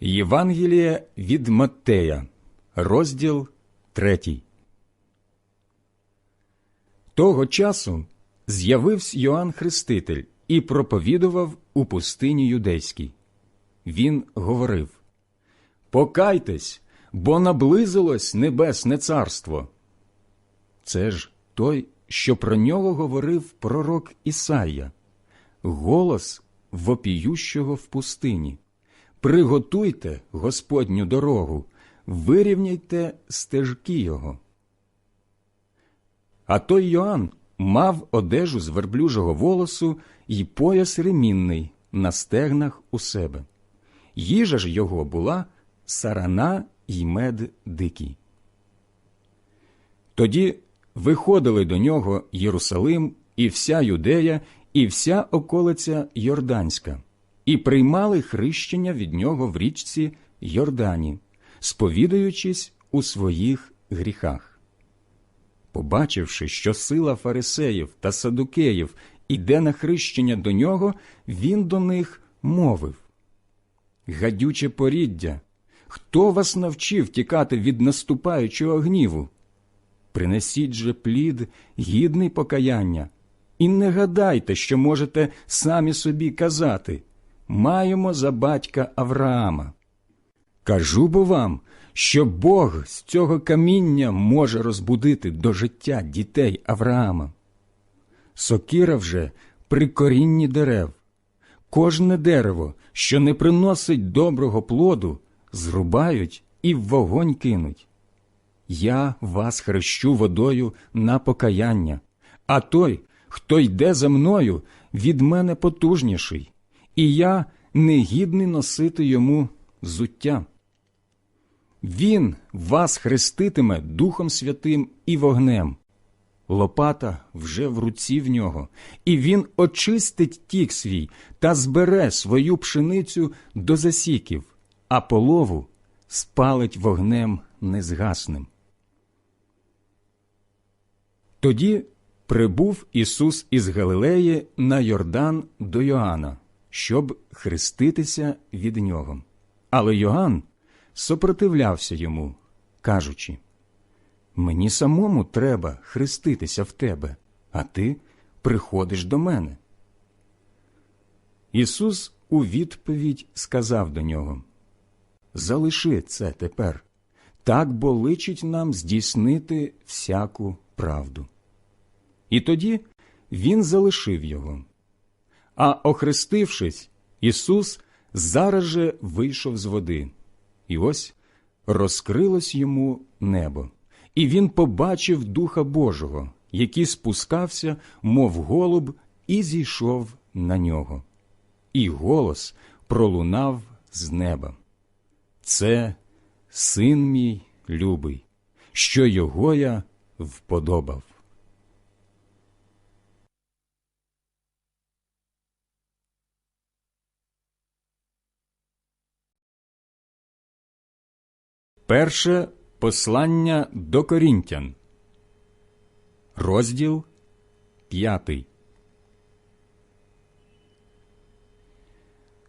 Євангеліє від Маттея, розділ 3. Того часу з'явився Йоанн Хреститель і проповідував у пустині юдейській. Він говорив Покайтесь, бо наблизилось небесне царство. Це ж той, що про нього говорив пророк Ісая, голос вопіющого в пустині. Приготуйте Господню дорогу, вирівняйте стежки його. А той Йоанн мав одежу з верблюжого волосу і пояс ремінний на стегнах у себе. Їжа ж його була сарана й мед дикий. Тоді виходили до нього Єрусалим і вся Юдея, і вся околиця Йорданська, і приймали хрещення від нього в річці Йордані, сповідаючись у своїх гріхах. Побачивши, що сила фарисеїв та садукеїв іде на хрещення до нього, він до них мовив Гадюче поріддя, хто вас навчив тікати від наступаючого гніву? Принесіть же плід, гідний покаяння, і не гадайте, що можете самі собі казати маємо за батька Авраама. Кажу бо вам, що Бог з цього каміння може розбудити до життя дітей Авраама. Сокира вже при корінні дерев. Кожне дерево, що не приносить доброго плоду, зрубають і в вогонь кинуть. Я вас хрещу водою на покаяння, а той, хто йде за мною, від мене потужніший, і я негідний носити йому зуття. Він вас хреститиме Духом Святим і вогнем. Лопата вже в руці в нього, і він очистить тік свій та збере свою пшеницю до засіків, а полову спалить вогнем незгасним. Тоді прибув Ісус із Галилеї на Йордан до Йоанна, щоб хреститися від нього. Але Йоанн сопротивлявся йому, кажучи Мені самому треба хреститися в тебе, а ти приходиш до мене. Ісус у відповідь сказав до нього Залиши це тепер, так бо личить нам здійснити всяку правду. І тоді він залишив його. А охрестившись, Ісус зараз же вийшов з води, і ось розкрилось йому небо, і він побачив Духа Божого, який спускався, мов голуб, і зійшов на нього. І голос пролунав з неба. Це син мій любий, що його я вподобав. Перше послання до Корінтян, розділ п'ятий.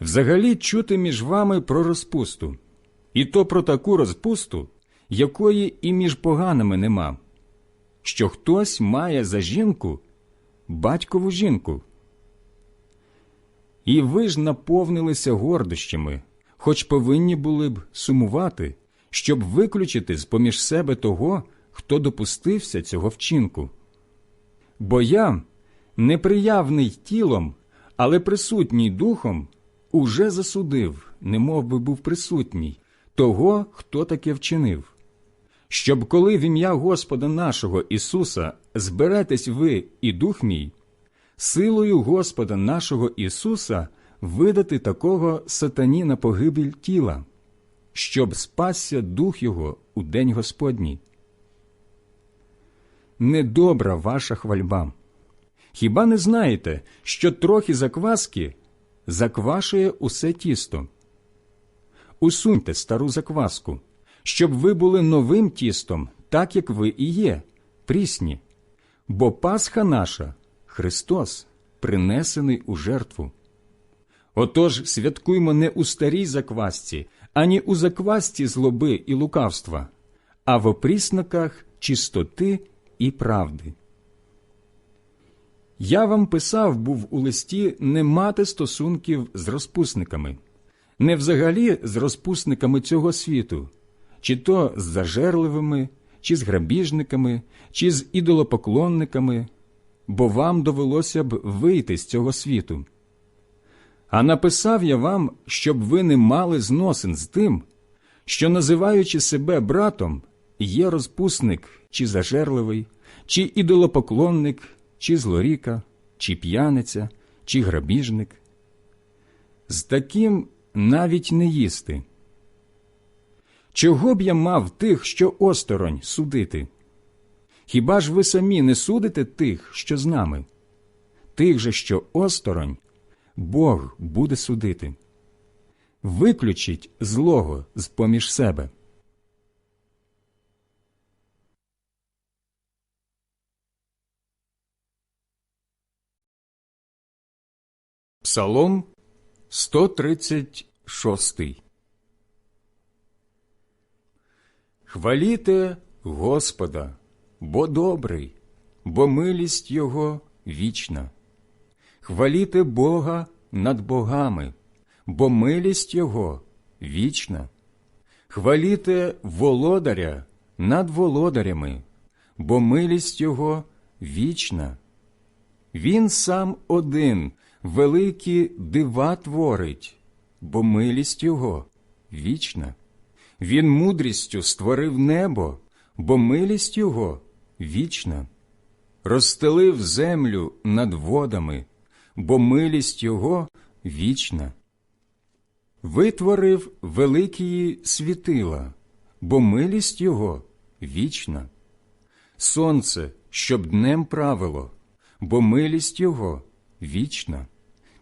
Взагалі чути між вами про розпусту, і то про таку розпусту, якої і між поганими нема, що хтось має за жінку батькову жінку. І ви ж наповнилися гордощами, хоч повинні були б сумувати, щоб виключити з поміж себе того, хто допустився цього вчинку. Бо я, неприявний тілом, але присутній духом, уже засудив, немов би був присутній, того, хто таке вчинив. Щоб коли в ім'я Господа нашого Ісуса зберетесь ви і дух мій, силою Господа нашого Ісуса видати такого сатані на погибель тіла, щоб спасся дух його у день Господній. Недобра ваша хвальба. Хіба не знаєте, що трохи закваски заквашує усе тісто? Усуньте стару закваску, щоб ви були новим тістом, так як ви і є, прісні, бо Пасха наша Христос, принесений у жертву. Отож святкуймо не у старій заквасці, ані у заквасці злоби і лукавства, а в опрісноках чистоти і правди. Я вам писав був у листі не мати стосунків з розпусниками, не взагалі з розпусниками цього світу, чи то з зажерливими, чи з грабіжниками, чи з ідолопоклонниками, бо вам довелося б вийти з цього світу. А написав я вам, щоб ви не мали зносин з тим, що, називаючи себе братом, є розпусник чи зажерливий, чи ідолопоклонник, чи злоріка, чи п'яниця, чи грабіжник. З таким навіть не їсти. Чого б я мав тих, що осторонь, судити? Хіба ж ви самі не судите тих, що з нами? Тих же, що осторонь, Бог буде судити. Виключіть злого з поміж себе. Псалом 136 Хваліте Господа, бо добрий, бо милість Його вічна. Хваліте Бога над богами, бо милість Його вічна. Хваліте володаря над володарями, бо милість Його вічна. Він сам один великі дива творить, бо милість Його вічна. Він мудрістю створив небо, бо милість Його вічна. Розстелив землю над водами, бо милість Його вічна. Витворив великі світила, бо милість Його вічна. Сонце, щоб днем правило, бо милість Його вічна.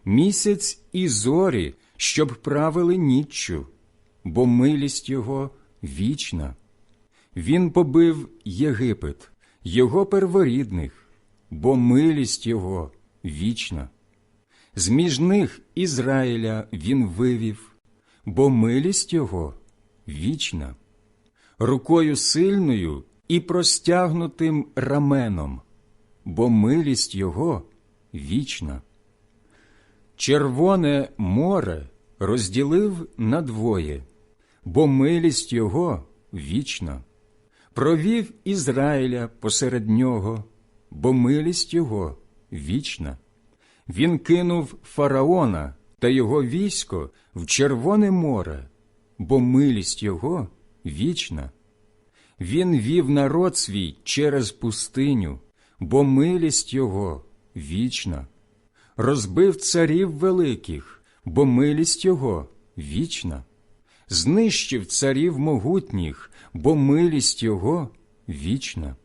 Місяць і зорі, щоб правили ніччю, бо милість Його вічна. Він побив Єгипет, його перворідних, бо милість Його вічна. З між них Ізраїля він вивів, бо милість Його вічна, рукою сильною і простягнутим раменом, бо милість Його вічна. Червоне море розділив надвоє, бо милість Його вічна. Провів Ізраїля посеред нього, бо милість Його вічна. Він кинув фараона та його військо в Червоне море, бо милість Його вічна. Він вів народ свій через пустиню, бо милість Його вічна. Розбив царів великих, бо милість Його вічна. Знищив царів могутніх, бо милість Його вічна.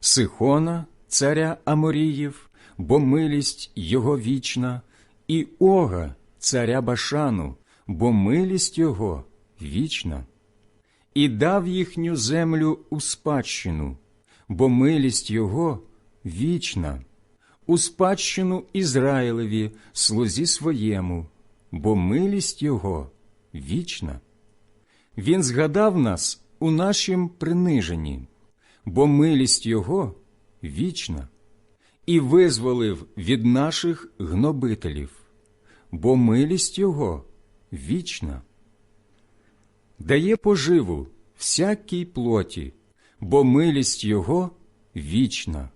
Сихона, царя Аморіїв, бо милість Його вічна, і Ога, царя Башану, бо милість Його вічна, і дав їхню землю у спадщину, бо милість Його вічна, у спадщину Ізраїлеві, слузі своєму, бо милість Його вічна. Він згадав нас у нашім приниженні, бо милість Його вічна і визволив від наших гнобителів, бо милість Його вічна, дає поживу всякій плоті, бо милість Його вічна.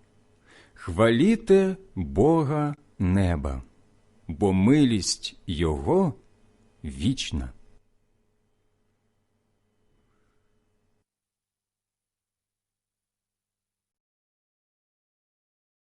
Хваліте Бога неба, бо милість Його вічна.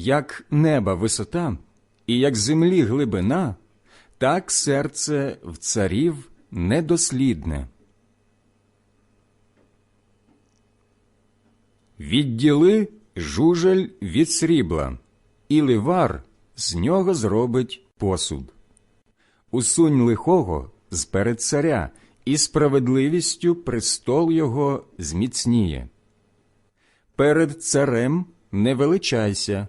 як неба висота, і як землі глибина, так серце в царів недослідне. Відділи жужель від срібла, і ливар з нього зробить посуд. Усунь лихого з перед царя, і справедливістю престол його зміцніє. Перед царем не величайся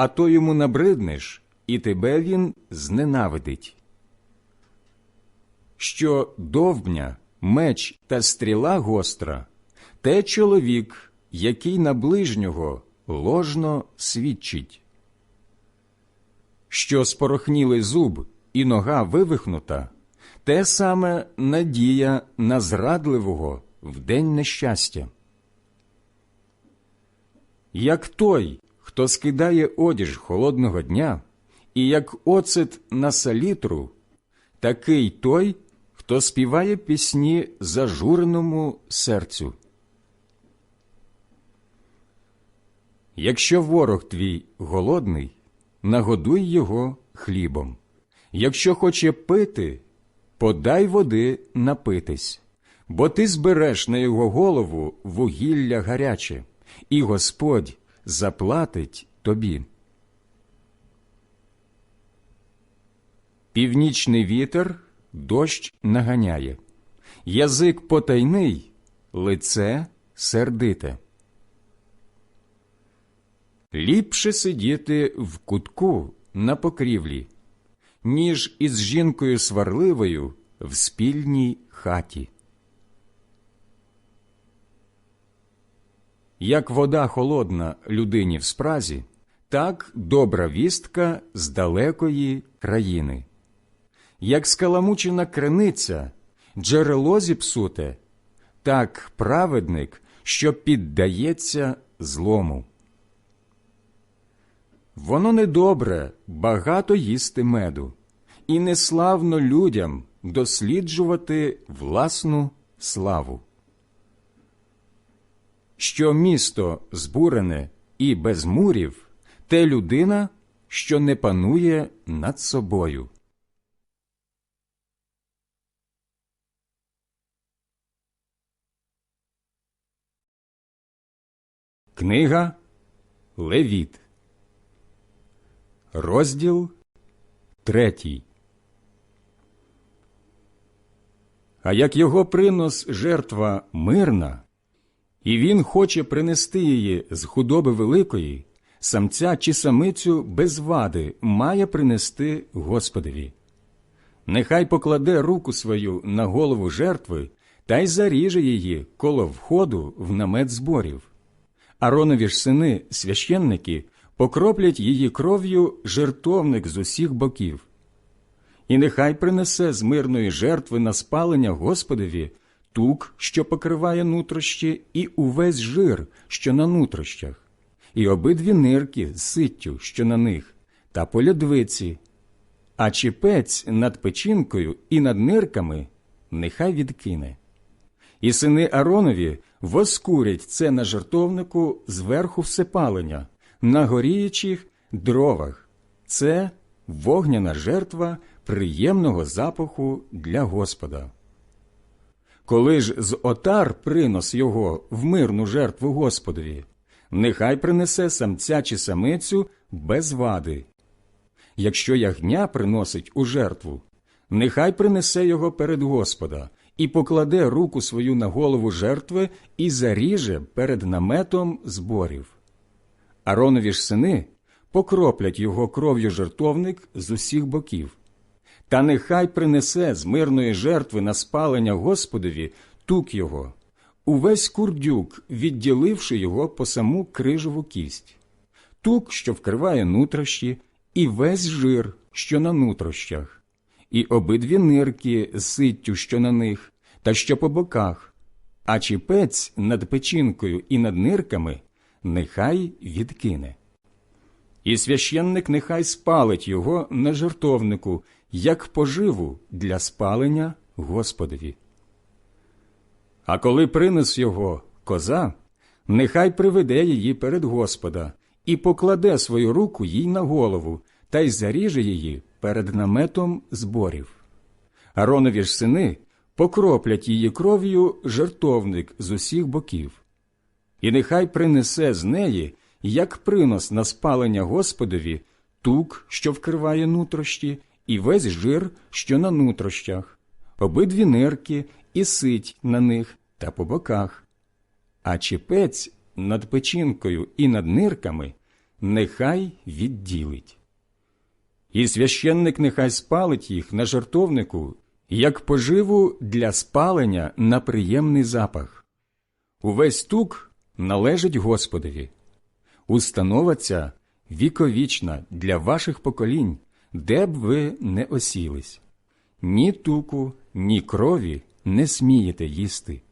а то йому набриднеш, і тебе він зненавидить. Що довбня, меч та стріла гостра, те чоловік, який на ближнього ложно свідчить. Що спорохнілий зуб і нога вивихнута, те саме надія на зрадливого в день нещастя. Як той, хто скидає одіж холодного дня, і як оцет на салітру, такий той, хто співає пісні зажуреному серцю. Якщо ворог твій голодний, нагодуй його хлібом. Якщо хоче пити, подай води напитись, бо ти збереш на його голову вугілля гаряче, і Господь заплатить тобі. Північний вітер дощ наганяє, язик потайний, лице сердите. Ліпше сидіти в кутку на покрівлі, ніж із жінкою сварливою в спільній хаті. Як вода холодна людині в спразі, так добра вістка з далекої країни. Як скаламучена криниця, джерело зіпсуте, так праведник, що піддається злому. Воно недобре багато їсти меду, і неславно людям досліджувати власну славу. Що місто збурене і без мурів, те людина, що не панує над собою. Книга Левіт Розділ третій. А як його принос жертва мирна, і він хоче принести її з худоби великої, самця чи самицю без вади має принести Господові. Нехай покладе руку свою на голову жертви та й заріже її коло входу в намет зборів. Аронові ж сини священники покроплять її кров'ю жертовник з усіх боків. І нехай принесе з мирної жертви на спалення Господові тук, що покриває нутрощі, і увесь жир, що на нутрощах, і обидві нирки з ситтю, що на них, та полядвиці, а чіпець над печінкою і над нирками нехай відкине. І сини Аронові воскурять це на жертовнику зверху всепалення, на горіючих дровах. Це вогняна жертва приємного запаху для Господа. Коли ж з отар принос його в мирну жертву Господові, нехай принесе самця чи самицю без вади. Якщо ягня приносить у жертву, нехай принесе його перед Господа і покладе руку свою на голову жертви і заріже перед наметом зборів. Аронові ж сини покроплять його кров'ю жертовник з усіх боків. Та нехай принесе з мирної жертви на спалення Господові тук його, увесь курдюк, відділивши його по саму крижову кість, тук, що вкриває нутрощі, і весь жир, що на нутрощах, і обидві нирки з ситтю, що на них, та що по боках, а чіпець над печінкою і над нирками нехай відкине. І священник нехай спалить його на жертовнику, як поживу для спалення Господові. А коли принес його коза, нехай приведе її перед Господа і покладе свою руку їй на голову та й заріже її перед наметом зборів. Аронові ж сини покроплять її кров'ю жертовник з усіх боків. І нехай принесе з неї, як принос на спалення Господові, тук, що вкриває нутрощі, і весь жир, що на нутрощах, обидві нирки і сить на них та по боках, а чіпець над печінкою і над нирками нехай відділить. І священник нехай спалить їх на жертовнику, як поживу для спалення на приємний запах. Увесь тук належить Господові. Установа віковічна для ваших поколінь, де б ви не осілись. Ні туку, ні крові не смієте їсти.